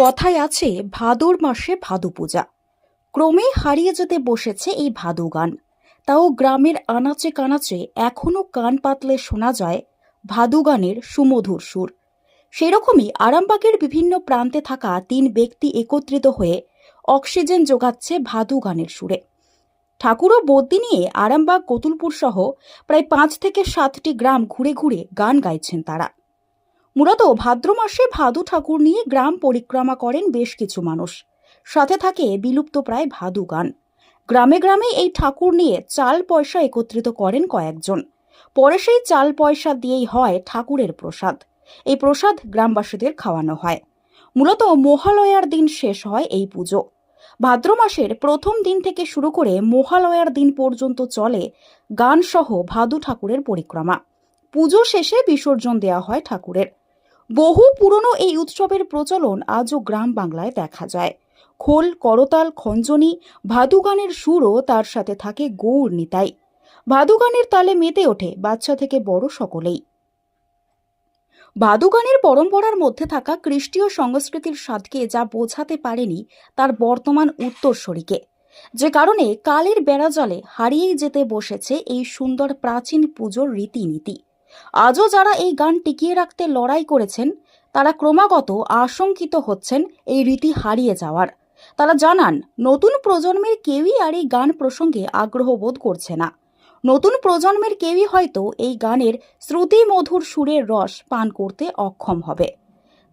কথায় আছে, ভাদর মাসে ভাদু পূজা। ক্রমেই হারিয়ে যেতে বসেছে এই ভাদু গান। তাও গ্রামের আনাচে কানাচে এখনও কান পাতলে শোনা যায় ভাদু গানের সুমধুর সুর। সেরকমই আরামবাগের বিভিন্ন প্রান্তে থাকা তিন ব্যক্তি একত্রিত হয়ে অক্সিজেন যোগাচ্ছে ভাদু গানের সুরে। ঠাকুর ও বদ্যি নিয়ে আরামবাগ, কতুলপুর সহ প্রায় পাঁচ থেকে সাতটি গ্রাম ঘুরে ঘুরে গান গাইছেন তারা। মূলত ভাদ্র মাসে ভাদু ঠাকুর নিয়ে গ্রাম পরিক্রমা করেন বেশ কিছু মানুষ। সাথে থাকে বিলুপ্ত প্রায় ভাদু গান। গ্রামে গ্রামে এই ঠাকুর নিয়ে চাল পয়সা একত্রিত করেন কয়েকজন। পরে সেই চাল পয়সা দিয়েই হয় ঠাকুরের প্রসাদ। এই প্রসাদ গ্রামবাসীদের খাওয়ানো হয়। মূলত মহালয়ার দিন শেষ হয় এই পুজো। ভাদ্র মাসের প্রথম দিন থেকে শুরু করে মহালয়ার দিন পর্যন্ত চলে গানসহ ভাদু ঠাকুরের পরিক্রমা। পুজো শেষে বিসর্জন দেওয়া হয় ঠাকুরের। বহু পুরনো এই উৎসবের প্রচলন আজও গ্রাম বাংলায় দেখা যায়। খোল, করতাল, খঞ্জনি ভাদু গানের সুরও তার সাথে থাকে গৌর নিতাই। ভাদু গানের তালে মেতে ওঠে বাচ্চা থেকে বড় সকলেই। ভাদু গানের পরম্পরার মধ্যে থাকা খ্রিস্টীয় সংস্কৃতির স্বাদকে যা বোঝাতে পারেনি তার বর্তমান উত্তরসূরিকে। যে কারণে কালের বেড়াজলে হারিয়েই যেতে বসেছে এই সুন্দর প্রাচীন পুজোর রীতিনীতি। আজও যারা এই গান টিকিয়ে রাখতে লড়াই করেছেন, তারা ক্রমাগত আশঙ্কিত হচ্ছেন এই রীতি হারিয়ে যাওয়ার। তারা জানান, নতুন প্রজন্মের কেউই আর এই গান প্রসঙ্গে আগ্রহ বোধ করছে না। নতুন প্রজন্মের কেউই হয়তো এই গানের শ্রুতি মধুর সুরের রস পান করতে অক্ষম হবে।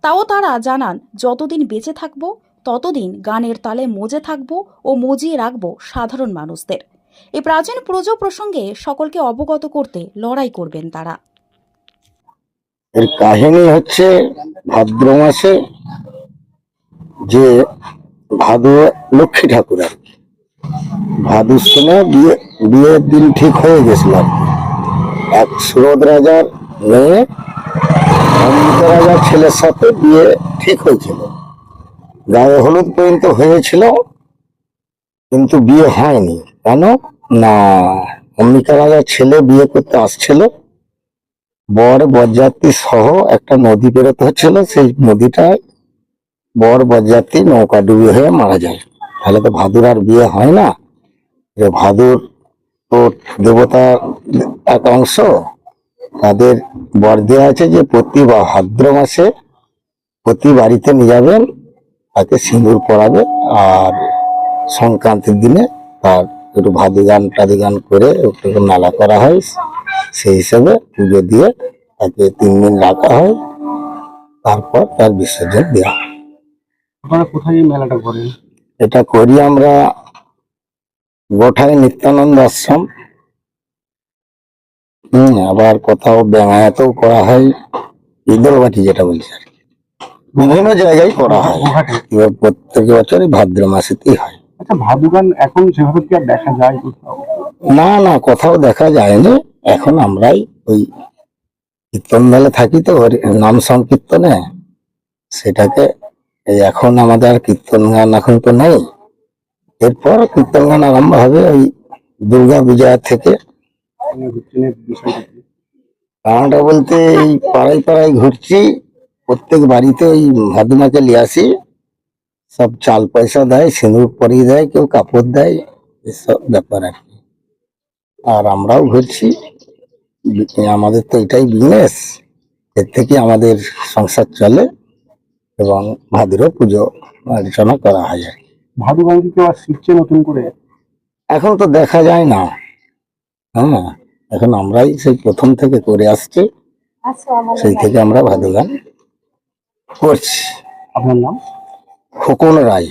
তাও তারা জানান, যতদিন বেঁচে থাকব, ততদিন গানের তালে মজে থাকব ও মজিয়ে রাখব সাধারণ মানুষদের। এই প্রাচীন পুজো প্রসঙ্গে সকলকে অবগত করতে লড়াই করবেন তারা। এর কাহিনী হচ্ছে ভাদ্র মাসে যে ভাদু লক্ষ্মী ঠাকুর আর কি ভাদুর সময় বিয়ে, বিয়ের দিন ঠিক হয়ে গেছিল আর। এক সুরদ রাজার মেয়ে, অমৃত রাজার ছেলের সাথে বিয়ে ঠিক হয়েছিল। গায়ে হলুদ পর্যন্ত হয়েছিল, কিন্তু বিয়ে হয়নি। কেন? না, অম্বিকা রাজার ছেলে বিয়ে করতে আসছিল। বর বরযাত্রী সহ একটা নদী বেরোতে হচ্ছিল, সেই নদীটায় বর বরযাত্রী নৌকা ডুবে হয়ে মারা যায়। তাহলে তো ভাদুর আর বিয়ে হয় না। যে ভাদুর তো দেবতা এক অংশ তাদের বর দেওয়া আছে যে প্রতি ভাদ্র মাসে প্রতি বাড়িতে নিয়ে যাবেন, তাকে সিঁদুর পরাবে, আর সংক্রান্তির দিনে তার একটু ভাদি গান টাদি গান করে একটু মেলা করা হয়। সেই হিসাবে পুজো দিয়ে তাকে তিন দিন রাখা হয়। তারপর তার বিসর্জন দেওয়া হয়। আপনারা কোথায় মেলাটা করেন? এটা করি আমরা গোঠায় নিত্যানন্দ আশ্রম। হম আবার কোথাও ব্যাঙায়াতেও করা হয়। ইদলবাটি যেটা বলছি আর কি। বিভিন্ন জায়গায় করা হয়। এবার প্রত্যেক বছরই ভাদ্র মাসেতেই হয়। আচ্ছা ভাদু গান এখন সেভাবে কি আর দেখা যায় কোথাও? না না কোথাও দেখা যায়নি। এখন আমরাই ওই কীর্তন দলে থাকি তো নাম সংকীর্তনে। সেটাকে এই এখন আমাদের কীর্তন গান এখন তো নেই। এরপর কীর্তন গান আরম্ভ হবে ওই দুর্গা পূজা থেকে। মানে? কারণটা বলতে এই পাড়ায় পাড়ায় ঘুরছি। প্রত্যেক বাড়িতে ওই ভাদুমাকে নিয়ে আসি। সব চাল পয়সা দেয় সিঁদুর পরিয়ে দেয় কেউ কাপড় দেয় এসব ব্যাপার আর কি। আর আমরাও ঘুরছি। আমাদের তো এটাই বিজনেস এর থেকে আমাদের সংসার চলে এবং ভাদুরও পুজো অর্চনা করা হয় আর কি। ভাদু গান কেউ আর শিখছে নতুন করে? এখন তো দেখা যায় না। হ্যাঁ এখন আমরাই সেই প্রথম থেকে করে আসছি। সেই থেকে আমরা ভাদু গান করছি। আপনার নাম? ফুকন রায়।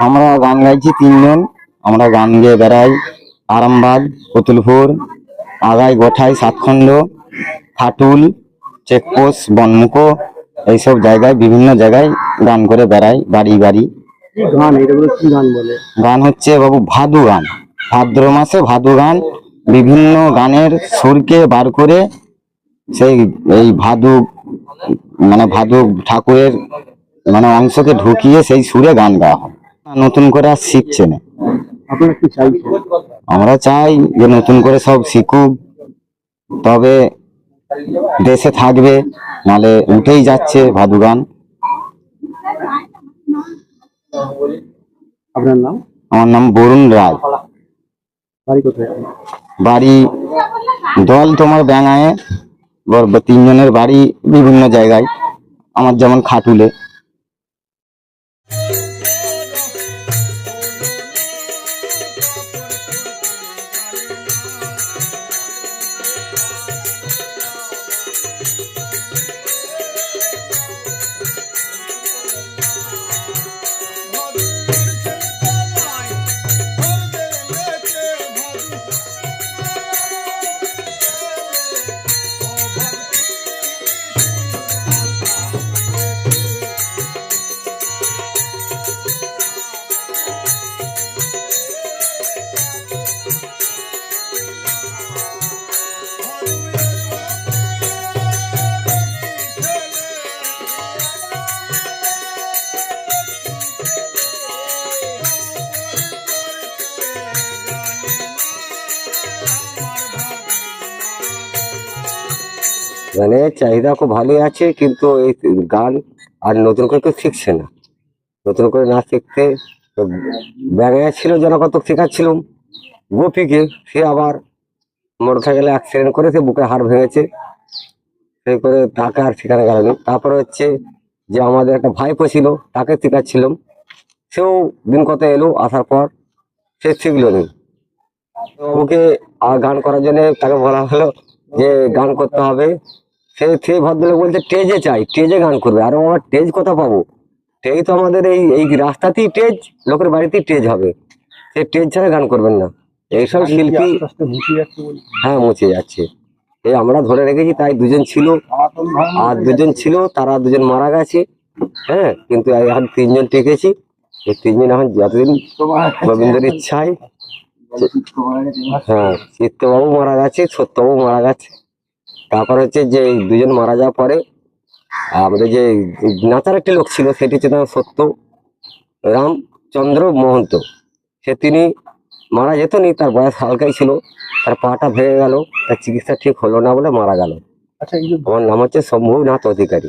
আমরা গান গাইছি তিনজন। আমরা গান গেয়ে বেড়াই। আরামবাগ পুতুলপুর আগাই গোঠাই সাতখণ্ড খাটুল চেকপোস্ট বনমুখো এইসব জায়গায় বিভিন্ন জায়গায় গান করে বেড়াই বাড়ি বাড়ি। গান কি গান বলে? গান হচ্ছে বাবু ভাদু গান। ভাদ্র মাসে ভাদু গান বিভিন্ন গানের সুরকে বার করে সেই এই ভাদু মানে ভাদু ঠাকুরের মানে অংশকে ঢুকিয়ে সেই সুরে গান গাওয়া হয়। নতুন করে আর শিখছে না। আপনারা কি চাইছেন? আমরা চাই যে নতুন করে সব শিখুক তবে দেশে থাকবে নালে উঠেই যাচ্ছে ভাদু গান আপনার নাম? আমার নাম বরুণ রায়। বাড়ি কোথায় বাড়ি দল তোমার ব্যাঙায় তিনজনের বাড়ি বিভিন্ন জায়গায় আমার যেমন খাটুলে। মানে চাহিদা খুব ভালোই আছে, কিন্তু এই গান আর নতুন করে কেউ শিখছে না। নতুন করে না শিখতে ব্যাঙে ছিল, যেন কত শেখাচ্ছিলাম। গোপীকে সে আবার মোটর সাইকেলে অ্যাক্সিডেন্ট করে সে বুকে হাড় ভেঙেছে। সেই করে তাকে আর শেখানো গেল তারপরে হচ্ছে যে আমাদের একটা ভাইপো ছিল, তাকে শেখাচ্ছিলাম। সেও দিন কত এলো, আসার পর সে শিখলো না। ওকে আর গান করার জন্য তাকে বলা হলো যে গান করতে হবে সে সে ভদ্রলোক বলছে টেজে চাই টেজে গান করবে। আর আমার টেজ কোথা পাবো? টেজ তো আমাদের এই এই রাস্তাতেই টেজ লোকের বাড়িতেই টেজ হবে। সে টেজ ছাড়া গান করবেন না। এইসব শিল্পী হ্যাঁ মুছে যাচ্ছে। এই আমরা ধরে রেখেছি তাই দুজন ছিল। আর দুজন ছিল তারা দুজন মারা গেছে। হ্যাঁ কিন্তু এখন তিনজন টেকেছি। এই তিনজন এখন যতদিন গোবিন্দের ইচ্ছায় হ্যাঁ চিত্তবাবু মারা গেছে সত্যবাবু মারা গেছে। তারপর হচ্ছে যে দুজন মারা যাওয়ার পরে আমাদের যে নাচার একটি লোক ছিল সেটি হচ্ছে তার সত্য রামচন্দ্র মহন্ত। সে তিনি মারা যেত নি তার বয়স হালকাই ছিল তার পাটা ভেঙে গেল তার চিকিৎসা ঠিক হলো না বলে মারা গেল। আচ্ছা আমার নাম হচ্ছে শম্ভুনাথ অধিকারী।